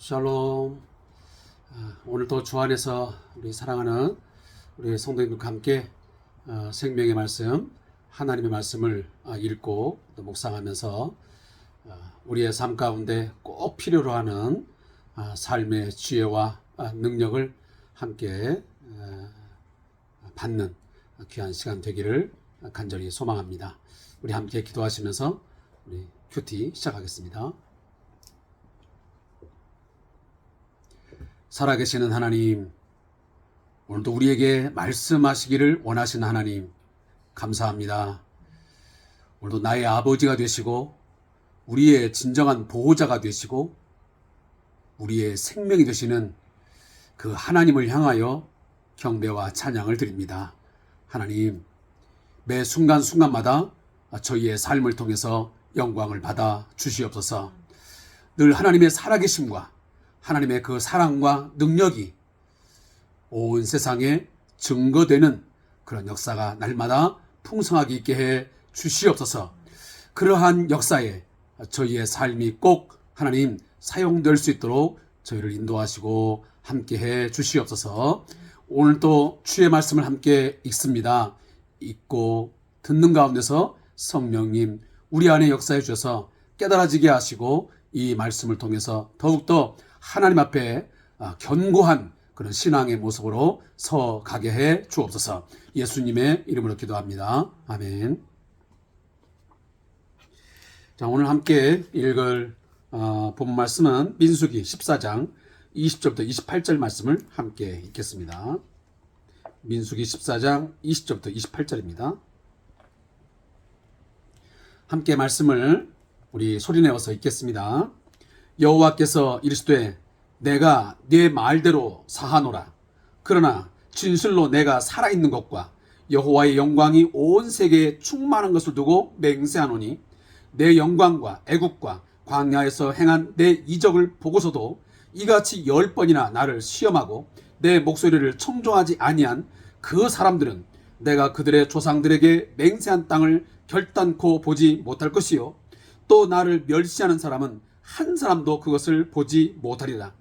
샬롬. 아, 오늘도 주 안에서 우리 사랑하는 우리 성도님들과 함께 어, 생명의 말씀, 하나님의 말씀을 아, 읽고 또 묵상하면서 어, 우리의 삶 가운데 꼭 필요로 하는 아, 삶의 지혜와 아, 능력을 함께 어, 받는 귀한 시간 되기를 간절히 소망합니다. 우리 함께 기도하시면서 우리 큐티 시작하겠습니다. 살아계시는 하나님, 오늘도 우리에게 말씀하시기를 원하시는 하나님, 감사합니다. 오늘도 나의 아버지가 되시고, 우리의 진정한 보호자가 되시고, 우리의 생명이 되시는 그 하나님을 향하여 경배와 찬양을 드립니다. 하나님, 매 순간순간마다 저희의 삶을 통해서 영광을 받아 주시옵소서. 늘 하나님의 살아계심과 하나님의 그 사랑과 능력이 온 세상에 증거되는 그런 역사가 날마다 풍성하게 있게 해 주시옵소서. 그러한 역사에 저희의 삶이 꼭 하나님 사용될 수 있도록 저희를 인도하시고 함께 해 주시옵소서. 오늘 또 주의 말씀을 함께 읽습니다. 읽고 듣는 가운데서 성령님 우리 안에 역사해 주셔서 깨달아지게 하시고 이 말씀을 통해서 더욱더 하나님 앞에 아, 견고한 그런 신앙의 모습으로 서 가게 해 주옵소서. 예수님의 이름으로 기도합니다. 아멘. 자, 오늘 함께 읽을 어, 본 말씀은 민수기 14장 20절부터 28절 말씀을 함께 읽겠습니다. 민수기 14장 20절부터 28절입니다. 함께 말씀을 우리 소리내어서 읽겠습니다. 여호와께서 이르시되 내가 네 말대로 사하노라. 그러나 진실로 내가 살아있는 것과 여호와의 영광이 온 세계에 충만한 것을 두고 맹세하노니 내 영광과 애국과 광야에서 행한 내 이적을 보고서도 이같이 열 번이나 나를 시험하고 내 목소리를 청종하지 아니한 그 사람들은 내가 그들의 조상들에게 맹세한 땅을 결단코 보지 못할 것이요 또 나를 멸시하는 사람은 한 사람도 그것을 보지 못하리라.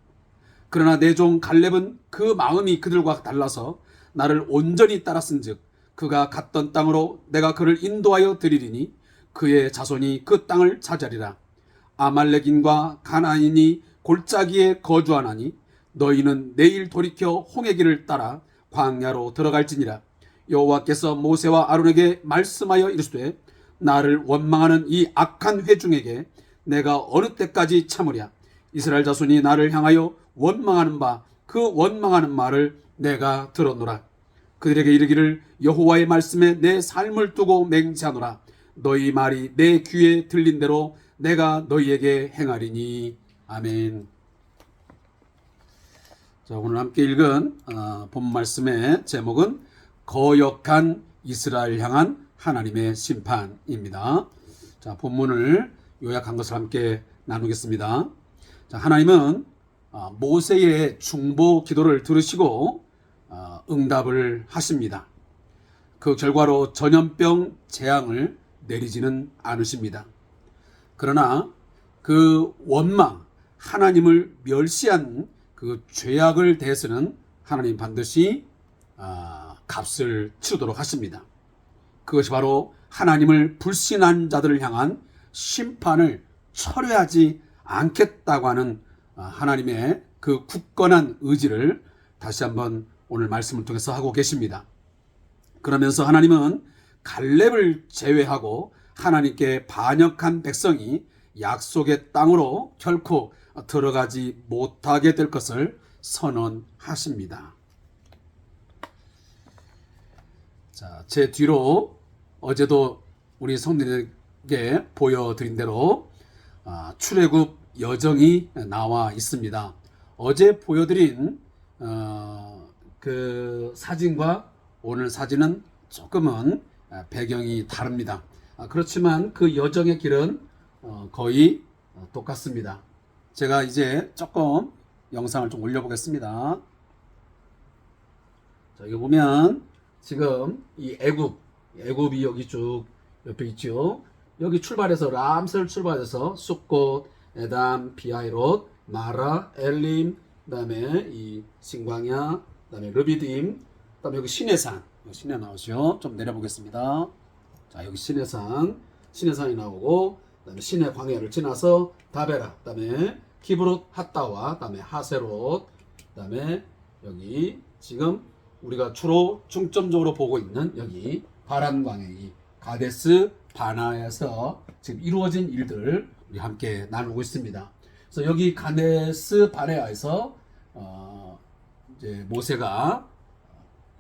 그러나 내 종 갈렙은 그 마음이 그들과 달라서 나를 온전히 따랐은즉 그가 갔던 땅으로 내가 그를 인도하여 드리리니 그의 자손이 그 땅을 차지하리라. 아말렉인과 가나인이 골짜기에 거주하나니 너희는 내일 돌이켜 홍해 길을 따라 광야로 들어갈지니라. 여호와께서 모세와 아론에게 말씀하여 이르시되 나를 원망하는 이 악한 회중에게 내가 어느 때까지 참으랴 이스라엘 자손이 나를 향하여 원망하는 바 그 원망하는 말을 내가 들었노라 그들에게 이르기를 여호와의 말씀에 내 삶을 두고 맹세하노라 너희 말이 내 귀에 들린 대로 내가 너희에게 행하리니 아멘. 자 오늘 함께 읽은 어, 본 말씀의 제목은 거역한 이스라엘 향한 하나님의 심판입니다. 자 본문을 요약한 것을 함께 나누겠습니다. 자, 하나님은 어, 모세의 중보 기도를 들으시고 어, 응답을 하십니다. 그 결과로 전염병 재앙을 내리지는 않으십니다. 그러나 그 원망, 하나님을 멸시한 그 죄악을 대해서는 하나님 반드시 아, 값을 치르도록 하십니다. 그것이 바로 하나님을 불신한 자들을 향한 심판을 철회하지 않겠다고 하는 아, 하나님의 그 굳건한 의지를 다시 한번 오늘 말씀을 통해서 하고 계십니다. 그러면서 하나님은 갈렙을 제외하고 하나님께 반역한 백성이 약속의 땅으로 결코 들어가지 못하게 될 것을 선언하십니다. 자, 제 뒤로 어제도 우리 성도들 에게 보여드린 대로 아, 출애굽 여정이 나와 있습니다. 어제 보여드린 어, 그 사진과 오늘 사진은 조금은 배경이 다릅니다. 아, 그렇지만 그 여정의 길은 어, 거의 똑같습니다. 제가 이제 조금 영상을 좀 올려보겠습니다. 자, 이거 보면 지금 이 애굽, 애굽이 여기 쭉 옆에 있죠. 여기 출발해서 람셀 출발해서 쑥꽃, 에담, 비하이롯 마라, 엘림, 그다음에 이 신광야, 그다음에 르비딤, 그다음에 여기 신해산, 여기 신해 나오죠. 좀 내려보겠습니다. 자 여기 신해산, 신해산이 나오고, 그다음에 신해 광야를 지나서 다베라, 그다음에 키브롯 핫다와, 그다음에 하세롯, 그다음에 여기 지금 우리가 주로 중점적으로 보고 있는 여기 바란 광야, 이 가데스 바나에서 지금 이루어진 일들 우리 함께 나누고 있습니다. 그래서 여기 가데스 바네아에서 어 이제 모세가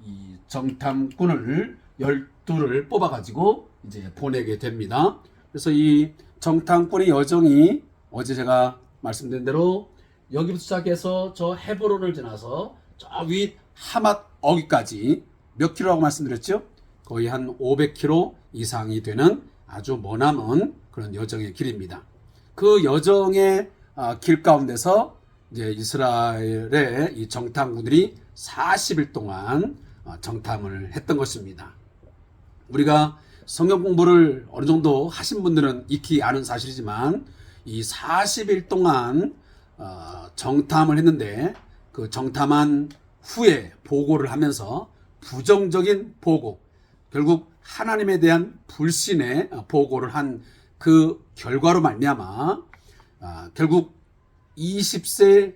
이 정탐꾼을 열두를 뽑아가지고 이제 보내게 됩니다. 그래서 이 정탐꾼의 여정이 어제 제가 말씀드린 대로 여기부터 시작해서 저 헤브론을 지나서 저 위 하맛 어기까지 몇 킬로라고 말씀드렸죠? 거의 한 500킬로 이상이 되는 아주 머나먼 그런 여정의 길입니다. 그 여정의 아, 길 가운데서 이제 이스라엘의 이 정탐꾼들이 40일 동안 어, 정탐을 했던 것입니다. 우리가 성경 공부를 어느 정도 하신 분들은 익히 아는 사실이지만 이 40일 동안 어, 정탐을 했는데 그 정탐한 후에 보고를 하면서 부정적인 보고 결국 하나님에 대한 불신의 어, 보고를 한 그 결과로 말미암아 아, 결국 20세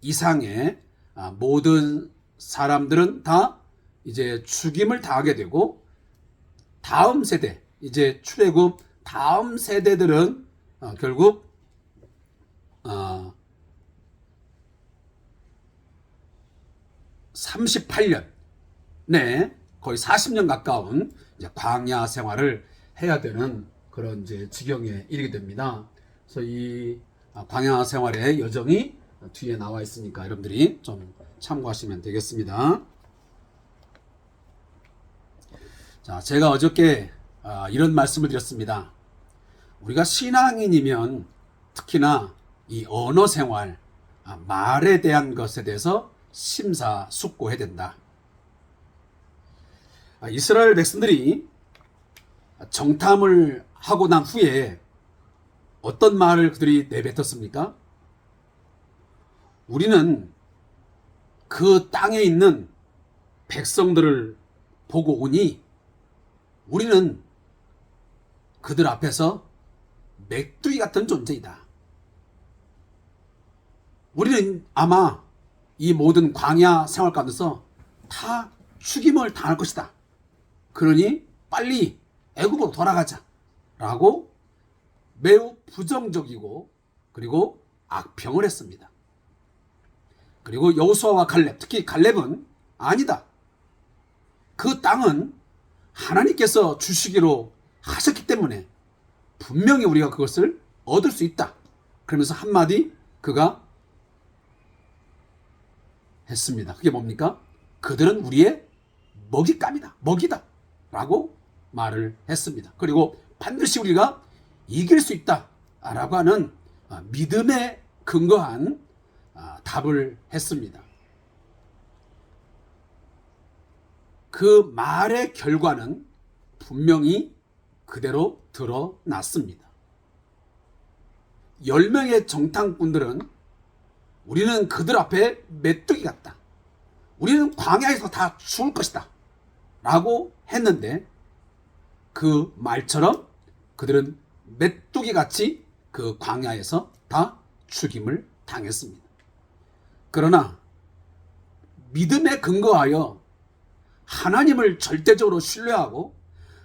이상의 아, 모든 사람들은 다 이제 죽임을 당하게 되고 다음 세대 이제 출애굽 다음 세대들은 어, 결국 어, 38년 네 거의 40년 가까운 이제 광야 생활을 해야 되는 그런 이제 지경에 이르게 됩니다. 그래서 이 아, 광야 생활의 여정이 뒤에 나와 있으니까 여러분들이 좀 참고하시면 되겠습니다. 자, 제가 어저께 아, 이런 말씀을 드렸습니다. 우리가 신앙인이면 특히나 이 언어 생활, 아, 말에 대한 것에 대해서 심사숙고해야 된다. 아, 이스라엘 백성들이 정탐을 하고 난 후에 어떤 말을 그들이 내뱉었습니까? 우리는 그 땅에 있는 백성들을 보고 오니 우리는 그들 앞에서 맥두기 같은 존재이다. 우리는 아마 이 모든 광야 생활 가운데서 다 죽임을 당할 것이다. 그러니 빨리 애굽으로 돌아가자. 라고 매우 부정적이고 그리고 악평을 했습니다. 그리고 여호수아와 갈렙, 특히 갈렙은 아니다. 그 땅은 하나님께서 주시기로 하셨기 때문에 분명히 우리가 그것을 얻을 수 있다. 그러면서 한마디 그가 했습니다. 그게 뭡니까? 그들은 우리의 먹잇감이다. 먹이다. 라고 말을 했습니다. 그리고 반드시 우리가 이길 수 있다. 라고 하는 아, 믿음에 근거한 아, 답을 했습니다. 그 말의 결과는 분명히 그대로 드러났습니다. 10명의 정탐꾼들은 우리는 그들 앞에 메뚜기 같다. 우리는 광야에서 다 죽을 것이다. 라고 했는데 그 말처럼 그들은 메뚜기 같이 그 광야에서 다 죽임을 당했습니다. 그러나 믿음에 근거하여 하나님을 절대적으로 신뢰하고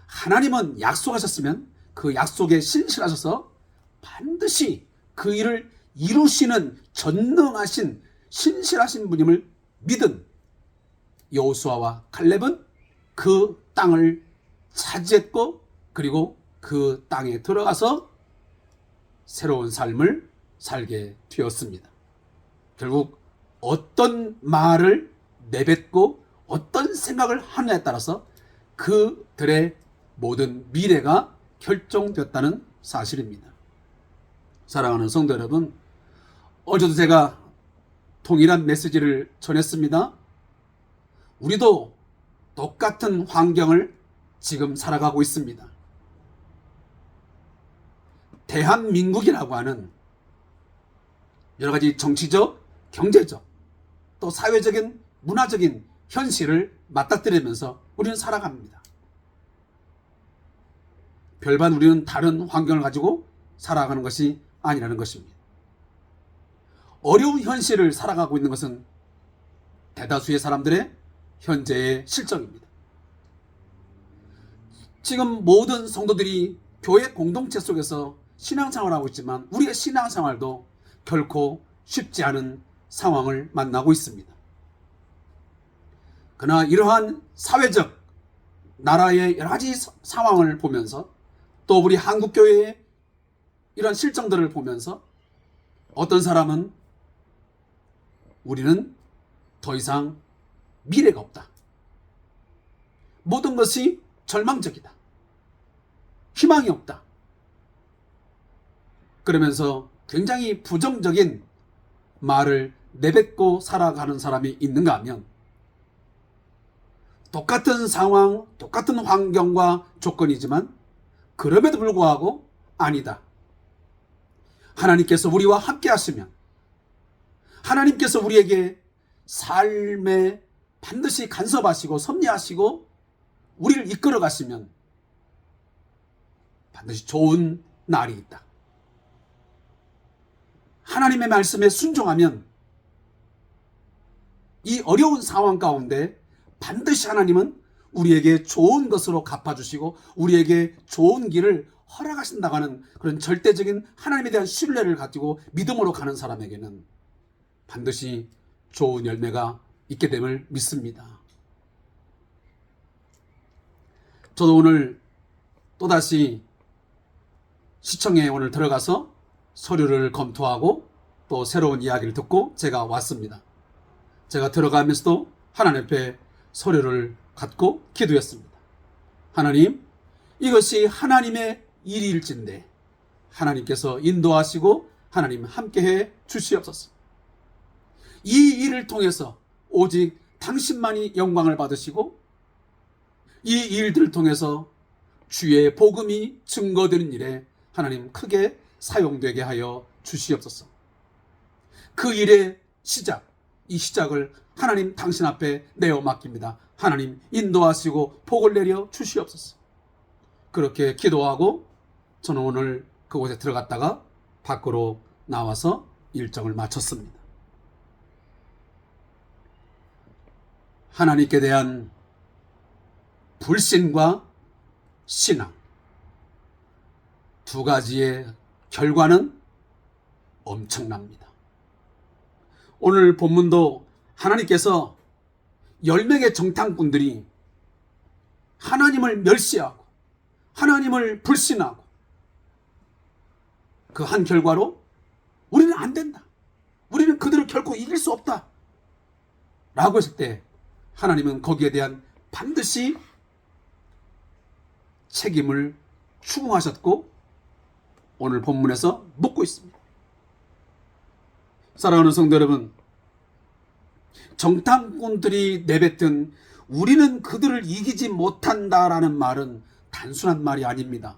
하나님은 약속하셨으면 그 약속에 신실하셔서 반드시 그 일을 이루시는 전능하신 신실하신 분임을 믿은 여호수아와 칼렙은 그 땅을 차지했고 그리고 그 땅에 들어가서 새로운 삶을 살게 되었습니다. 결국 어떤 말을 내뱉고 어떤 생각을 하느냐에 따라서 그들의 모든 미래가 결정되었다는 사실입니다. 사랑하는 성도 여러분, 어제도 제가 동일한 메시지를 전했습니다. 우리도 똑같은 환경을 지금 살아가고 있습니다. 대한민국이라고 하는 여러 가지 정치적, 경제적, 또 사회적인, 문화적인 현실을 맞닥뜨리면서 우리는 살아갑니다. 별반 우리는 다른 환경을 가지고 살아가는 것이 아니라는 것입니다. 어려운 현실을 살아가고 있는 것은 대다수의 사람들의 현재의 실정입니다. 지금 모든 성도들이 교회 공동체 속에서 신앙생활을 하고 있지만 우리의 신앙생활도 결코 쉽지 않은 상황을 만나고 있습니다. 그러나 이러한 사회적 나라의 여러 가지 사- 상황을 보면서 또 우리 한국 교회의 이런 실정들을 보면서 어떤 사람은 우리는 더 이상 미래가 없다. 모든 것이 절망적이다. 희망이 없다. 그러면서 굉장히 부정적인 말을 내뱉고 살아가는 사람이 있는가 하면 똑같은 상황, 똑같은 환경과 조건이지만 그럼에도 불구하고 아니다. 하나님께서 우리와 함께 하시면 하나님께서 우리에게 삶에 반드시 간섭하시고 섭리하시고 우리를 이끌어 가시면 반드시 좋은 날이 있다. 하나님의 말씀에 순종하면 이 어려운 상황 가운데 반드시 하나님은 우리에게 좋은 것으로 갚아주시고 우리에게 좋은 길을 허락하신다고 하는 그런 절대적인 하나님에 대한 신뢰를 가지고 믿음으로 가는 사람에게는 반드시 좋은 열매가 있게 됨을 믿습니다. 저도 오늘 또다시 시청에 오늘 들어가서 서류를 검토하고 또 새로운 이야기를 듣고 제가 왔습니다. 제가 들어가면서도 하나님 앞에 서류를 갖고 기도했습니다. 하나님, 이것이 하나님의 일일진데 하나님께서 인도하시고 하나님 함께해 주시옵소서. 이 일을 통해서 오직 당신만이 영광을 받으시고 이 일들을 통해서 주의 복음이 증거되는 일에 하나님 크게 사용되게 하여 주시옵소서. 그 일의 시작, 이 시작을 하나님 당신 앞에 내어 맡깁니다. 하나님 인도하시고 복을 내려 주시옵소서. 그렇게 기도하고 저는 오늘 그곳에 들어갔다가 밖으로 나와서 일정을 마쳤습니다. 하나님께 대한 불신과 신앙 두 가지의 결과는 엄청납니다. 오늘 본문도 하나님께서 열 명의 정탐꾼들이 하나님을 멸시하고 하나님을 불신하고 그 한 결과로 우리는 안 된다. 우리는 그들을 결코 이길 수 없다. 라고 했을 때 하나님은 거기에 대한 반드시 책임을 추궁하셨고 오늘 본문에서 묻고 있습니다. 사랑하는 성도 여러분, 정탐꾼들이 내뱉은 우리는 그들을 이기지 못한다라는 말은 단순한 말이 아닙니다.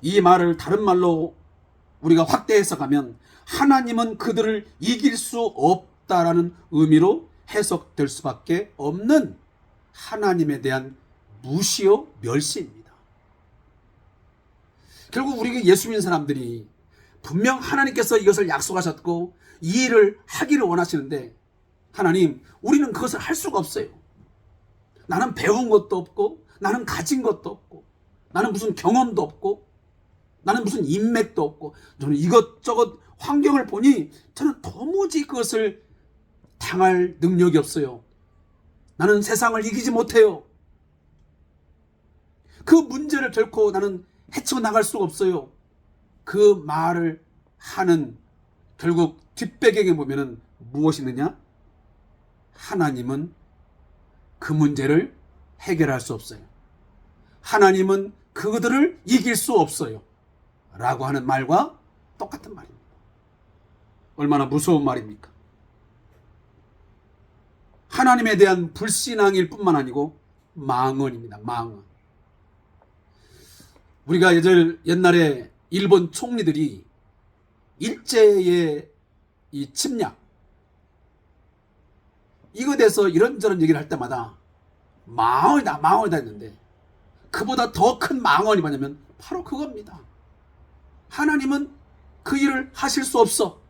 이 말을 다른 말로 우리가 확대 해석하면 하나님은 그들을 이길 수 없다라는 의미로 해석될 수밖에 없는 하나님에 대한 무시요 멸시입니다. 결국 우리가 예수 믿는 사람들이 분명 하나님께서 이것을 약속하셨고 이 일을 하기를 원하시는데 하나님 우리는 그것을 할 수가 없어요. 나는 배운 것도 없고 나는 가진 것도 없고 나는 무슨 경험도 없고 나는 무슨 인맥도 없고 저는 이것저것 환경을 보니 저는 도무지 그것을 당할 능력이 없어요. 나는 세상을 이기지 못해요. 그 문제를 결코 나는 헤쳐 나갈 수가 없어요. 그 말을 하는 결국 뒷배경에 보면은 무엇이 있느냐? 하나님은 그 문제를 해결할 수 없어요. 하나님은 그들을 이길 수 없어요. 라고 하는 말과 똑같은 말입니다. 얼마나 무서운 말입니까? 하나님에 대한 불신앙일 뿐만 아니고 망언입니다. 망언. 우리가 예절 옛날에 일본 총리들이 일제의 이 침략 이거 대해서 이런저런 얘기를 할 때마다 망언이다 망언이다 했는데 그보다 더 큰 망언이 뭐냐면 바로 그겁니다. 하나님은 그 일을 하실 수 없어.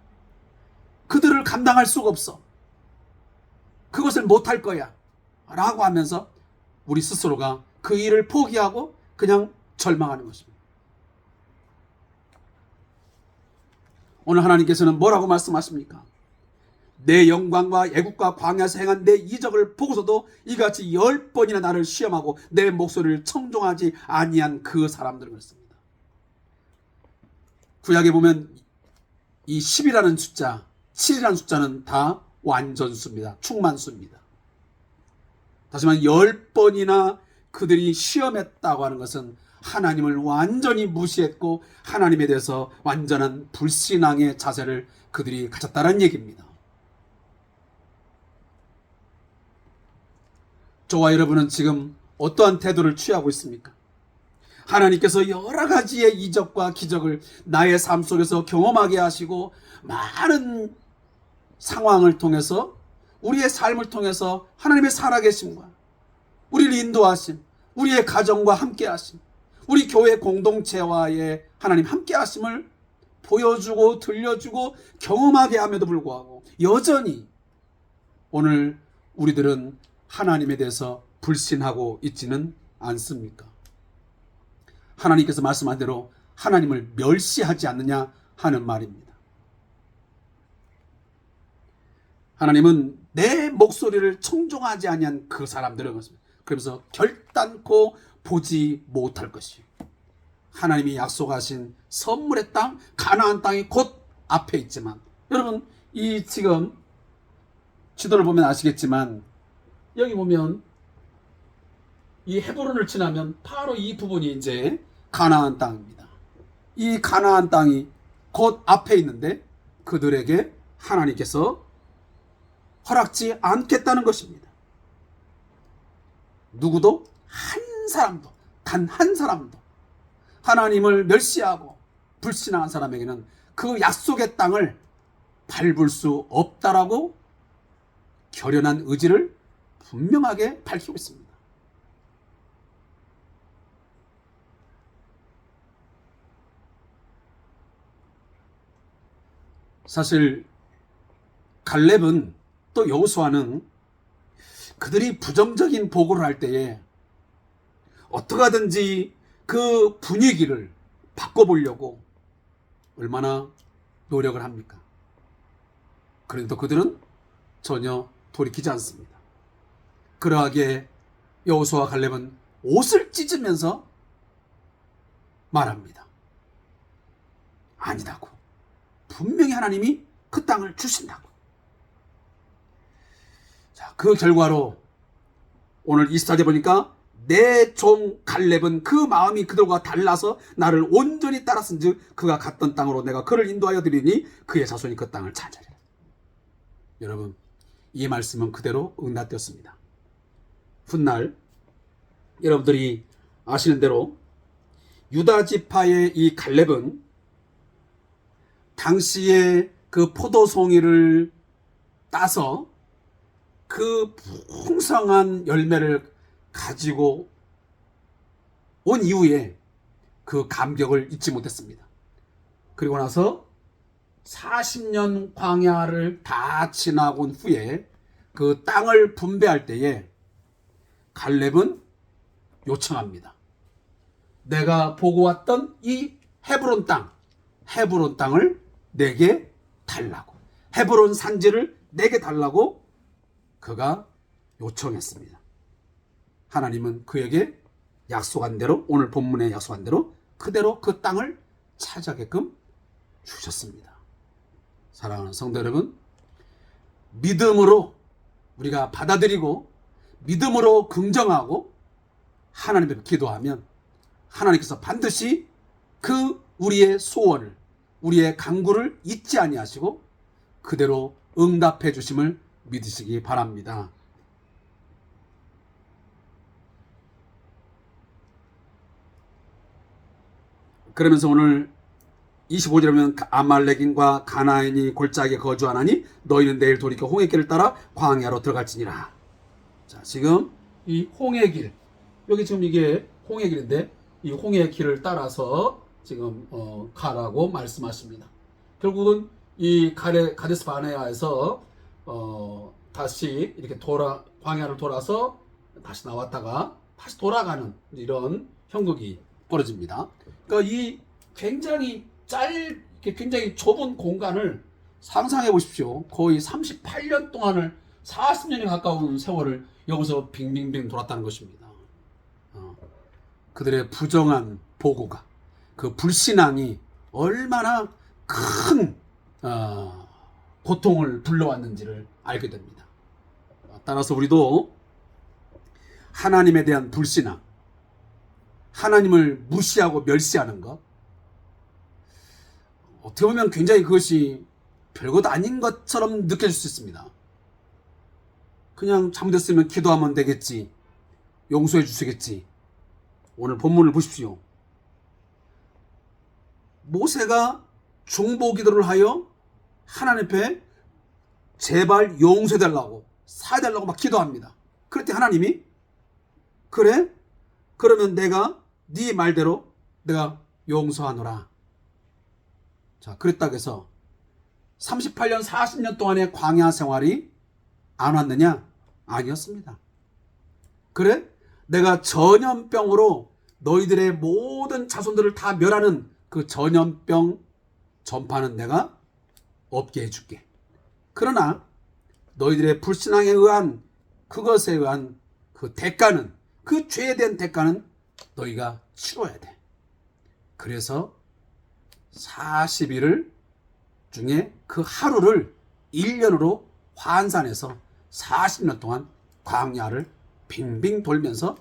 그들을 감당할 수가 없어. 그것을 못할 거야. 라고 하면서 우리 스스로가 그 일을 포기하고 그냥 절망하는 것입니다. 오늘 하나님께서는 뭐라고 말씀하십니까? 내 영광과 애국과 광야에서 행한 내 이적을 보고서도 이같이 열 번이나 나를 시험하고 내 목소리를 청종하지 아니한 그 사람들을 그랬습니다. 구약에 보면 이 10이라는 숫자, 7이라는 숫자는 다 완전수입니다. 충만수입니다. 다시 말해 열 번이나 그들이 시험했다고 하는 것은 하나님을 완전히 무시했고 하나님에 대해서 완전한 불신앙의 자세를 그들이 가졌다는 얘기입니다. 저와 여러분은 지금 어떠한 태도를 취하고 있습니까? 하나님께서 여러 가지의 이적과 기적을 나의 삶 속에서 경험하게 하시고 많은 상황을 통해서 우리의 삶을 통해서 하나님의 살아계심과 우리를 인도하심, 우리의 가정과 함께하심, 우리 교회 공동체와의 하나님 함께하심을 보여주고 들려주고 경험하게 함에도 불구하고 여전히 오늘 우리들은 하나님에 대해서 불신하고 있지는 않습니까? 하나님께서 말씀한 대로 하나님을 멸시하지 않느냐 하는 말입니다. 하나님은 내 목소리를 청종하지 아니한 그 사람들은 것입니다. 그러면서 결단코 보지 못할 것이 하나님이 약속하신 선물의 땅 가나안 땅이 곧 앞에 있지만 여러분 이 지금 지도를 보면 아시겠지만 여기 보면 이 헤브론을 지나면 바로 이 부분이 이제 가나안 땅입니다. 이 가나안 땅이 곧 앞에 있는데 그들에게 하나님께서 허락지 않겠다는 것입니다. 누구도 한 사람도 단 한 사람도 하나님을 멸시하고 불신한 사람에게는 그 약속의 땅을 밟을 수 없다라고 결연한 의지를 분명하게 밝히고 있습니다. 사실 갈렙은 또 여호수아는 그들이 부정적인 보고를 할 때에 어떻게 하든지 그 분위기를 바꿔보려고 얼마나 노력을 합니까? 그런데도 그들은 전혀 돌이키지 않습니다. 그러하게 여호수아 갈렙은 옷을 찢으면서 말합니다. 아니다고. 분명히 하나님이 그 땅을 주신다고. 자, 그 결과로 오늘 이스타에 보니까 내 종 갈렙은 그 마음이 그들과 달라서 나를 온전히 따랐은즉 그가 갔던 땅으로 내가 그를 인도하여 드리니 그의 자손이 그 땅을 차지하리라. 여러분, 이 말씀은 그대로 응답되었습니다. 훗날 여러분들이 아시는 대로 유다 지파의 이 갈렙은 당시에 그 포도송이를 따서 그 풍성한 열매를 가지고 온 이후에 그 감격을 잊지 못했습니다. 그리고 나서 40년 광야를 다 지나고 온 후에 그 땅을 분배할 때에 갈렙은 요청합니다. 내가 보고 왔던 이 헤브론 땅, 헤브론 땅을 내게 달라고. 헤브론 산지를 내게 달라고 그가 요청했습니다. 하나님은 그에게 약속한 대로 오늘 본문에 약속한 대로 그대로 그 땅을 차지하게끔 주셨습니다. 사랑하는 성도 여러분, 믿음으로 우리가 받아들이고 믿음으로 긍정하고 하나님께 기도하면 하나님께서 반드시 그 우리의 소원을 우리의 간구를 잊지 아니하시고 그대로 응답해 주심을 믿으시기 바랍니다. 그러면서 오늘 25절에 보면 아말렉인과 가나인이 골짜기에 거주하나니 너희는 내일 돌이켜 홍해 길을 따라 광야로 들어갈지니라. 자, 지금 이 홍해 길 여기 지금 이게 홍해 길인데 이 홍해 길을 따라서 지금 어, 가라고 말씀하십니다. 결국은 이 가데, 가데스 바네아에서 어, 다시 이렇게 돌아 광야를 돌아서 다시 나왔다가 다시 돌아가는 이런 형국이 벌어집니다. 그러니까 이 굉장히 짧, 굉장히 좁은 공간을 상상해 보십시오. 거의 38년 동안을 40년에 가까운 세월을 여기서 빙빙빙 돌았다는 것입니다. 어, 그들의 부정한 보고가 그 불신앙이 얼마나 큰 어, 고통을 불러왔는지를 알게 됩니다. 따라서 우리도 하나님에 대한 불신앙, 하나님을 무시하고 멸시하는 것, 어떻게 보면 굉장히 그것이 별것 아닌 것처럼 느껴질 수 있습니다. 그냥 잘못했으면 기도하면 되겠지. 용서해 주시겠지. 오늘 본문을 보십시오. 모세가 중보 기도를 하여 하나님 앞에 제발 용서해 달라고 사해 달라고 막 기도합니다. 그랬더니 하나님이 그래? 그러면 내가 네 말대로 내가 용서하노라. 자, 그랬다고 해서 38년 40년 동안의 광야 생활이 안 왔느냐? 아니었습니다. 그래? 내가 전염병으로 너희들의 모든 자손들을 다 멸하는 그 전염병 전파는 내가 없게 해줄게. 그러나 너희들의 불신앙에 의한 그것에 의한 그 대가는 그 죄에 대한 대가는 너희가 치러야 돼. 그래서 40일을 중에 그 하루를 1년으로 환산해서 40년 동안 광야를 빙빙 돌면서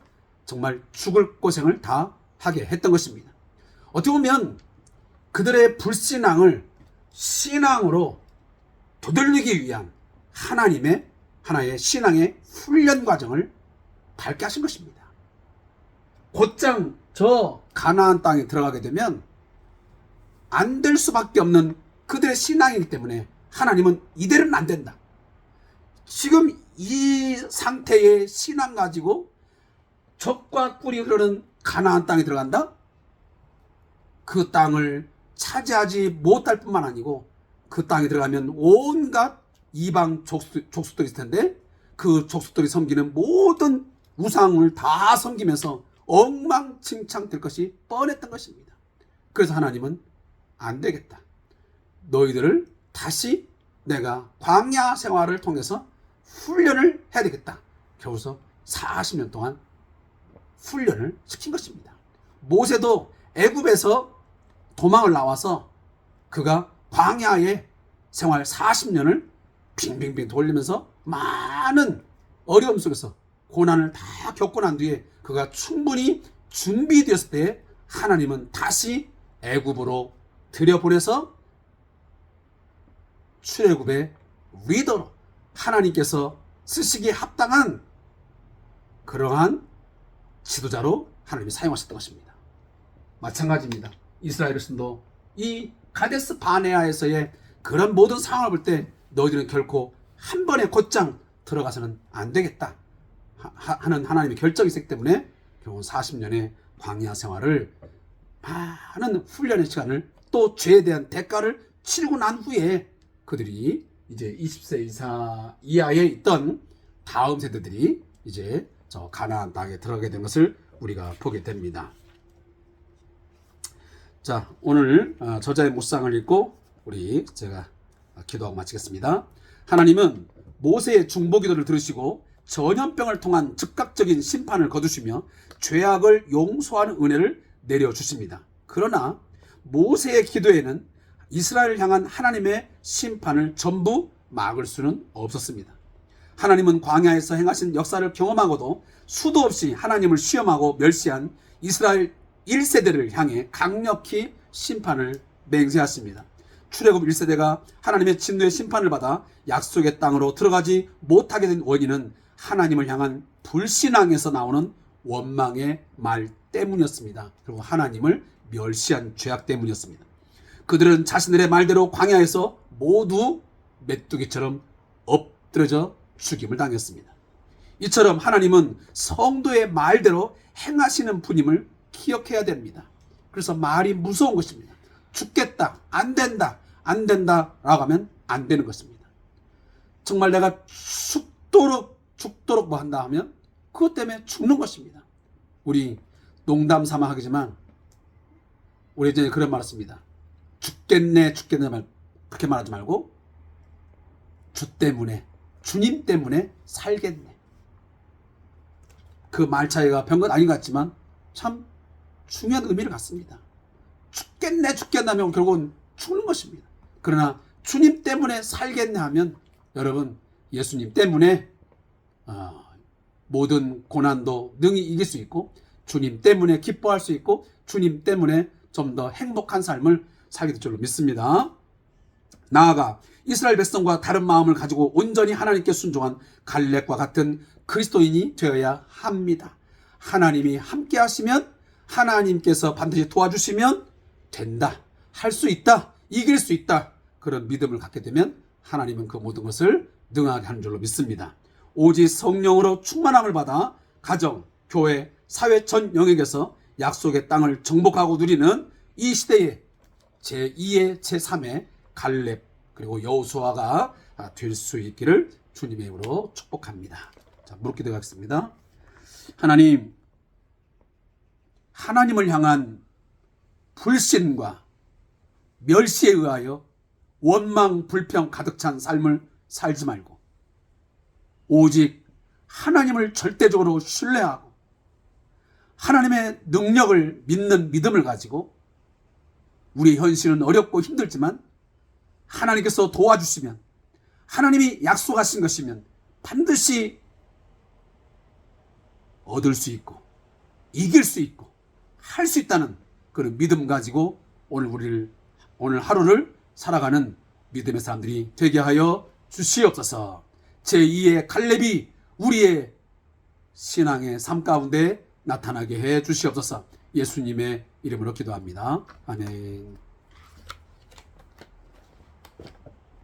정말 죽을 고생을 다 하게 했던 것입니다. 어떻게 보면 그들의 불신앙을 신앙으로 되돌리기 위한 하나님의 하나의 신앙의 훈련 과정을 밟게 하신 것입니다. 곧장 저 가나안 땅에 들어가게 되면 안 될 수밖에 없는 그들의 신앙이기 때문에 하나님은 이대로는 안 된다. 지금 이 상태의 신앙 가지고 적과 꿀이 흐르는 가나안 땅에 들어간다? 그 땅을 차지하지 못할 뿐만 아니고 그 땅에 들어가면 온갖 이방 족수, 족속들이 있을 텐데 그 족속들이 섬기는 모든 우상을 다 섬기면서 엉망진창 될 것이 뻔했던 것입니다. 그래서 하나님은 안 되겠다. 너희들을 다시 내가 광야 생활을 통해서 훈련을 해야 되겠다. 겨우서 40년 동안 훈련을 시킨 것입니다. 모세도 애굽에서 도망을 나와서 그가 광야의 생활 40년을 빙빙빙 돌리면서 많은 어려움 속에서 고난을 다 겪고 난 뒤에 그가 충분히 준비되었을 때 하나님은 다시 애굽으로 들여보내서 출애굽의 리더로 하나님께서 쓰시기에 합당한 그러한 지도자로 하나님이 사용하셨던 것입니다. 마찬가지입니다. 이스라엘 백성도 이 가데스 바네아에서의 그런 모든 상황을 볼 때 너희들은 결코 한 번에 곧장 들어가서는 안 되겠다 하- 하는 하나님의 결정이 있기 때문에 결국 40년의 광야 생활을 많은 훈련의 시간을 또 죄에 대한 대가를 치르고 난 후에 그들이 이제 20세 이사 이하에 있던 다음 세대들이 이제 저 가나안 땅에 들어가게 된 것을 우리가 보게 됩니다. 자, 오늘 어, 저자의 묵상을 읽고 우리 제가 기도하고 마치겠습니다. 하나님은 모세의 중보 기도를 들으시고 전염병을 통한 즉각적인 심판을 거두시며 죄악을 용서하는 은혜를 내려 주십니다. 그러나 모세의 기도에는 이스라엘을 향한 하나님의 심판을 전부 막을 수는 없었습니다. 하나님은 광야에서 행하신 역사를 경험하고도 수도 없이 하나님을 시험하고 멸시한 이스라엘 1세대를 향해 강력히 심판을 맹세하십니다. 출애굽 1세대가 하나님의 진노의 심판을 받아 약속의 땅으로 들어가지 못하게 된 원인은 하나님을 향한 불신앙에서 나오는 원망의 말 때문이었습니다. 그리고 하나님을 멸시한 죄악 때문이었습니다. 그들은 자신들의 말대로 광야에서 모두 메뚜기처럼 엎드려져 죽임을 당했습니다. 이처럼 하나님은 성도의 말대로 행하시는 분임을 기억해야 됩니다. 그래서 말이 무서운 것입니다. 죽겠다, 안 된다, 안 된다 라고 하면 안 되는 것입니다. 정말 내가 죽도록, 죽도록 뭐 한다 하면 그것 때문에 죽는 것입니다. 우리 농담 삼아 하지만 우리 예전에 그런 말 했습니다. 죽겠네, 죽겠네 말, 그렇게 말하지 말고 주 때문에, 주님 때문에 살겠네. 그 말 차이가 별건 아닌 것 같지만 참 중요한 의미를 갖습니다. 죽겠네, 죽겠네 하면 결국은 죽는 것입니다. 그러나 주님 때문에 살겠네 하면 여러분 예수님 때문에 어, 모든 고난도 능히 이길 수 있고 주님 때문에 기뻐할 수 있고 주님 때문에 좀 더 행복한 삶을 살게 될 줄로 믿습니다. 나아가 이스라엘 백성과 다른 마음을 가지고 온전히 하나님께 순종한 갈렙과 같은 그리스도인이 되어야 합니다. 하나님이 함께 하시면 하나님께서 반드시 도와주시면 된다. 할 수 있다. 이길 수 있다. 그런 믿음을 갖게 되면 하나님은 그 모든 것을 능하게 하는 줄로 믿습니다. 오직 성령으로 충만함을 받아 가정, 교회, 사회 전 영역에서 약속의 땅을 정복하고 누리는 이 시대에 제2의 제3의 갈렙 그리고 여호수아가 될 수 있기를 주님의 이름으로 축복합니다. 자, 무릎 기도하겠습니다. 하나님 하나님을 향한 불신과 멸시에 의하여 원망 불평 가득 찬 삶을 살지 말고 오직 하나님을 절대적으로 신뢰하고 하나님의 능력을 믿는 믿음을 가지고 우리 현실은 어렵고 힘들지만 하나님께서 도와주시면 하나님이 약속하신 것이면 반드시 얻을 수 있고 이길 수 있고 할 수 있다는 그런 믿음 가지고 오늘 우리를 오늘 하루를 살아가는 믿음의 사람들이 되게 하여 주시옵소서. 제2의 갈렙이 우리의 신앙의 삶 가운데 나타나게 해 주시옵소서. 예수님의 이름으로 기도합니다. 아멘.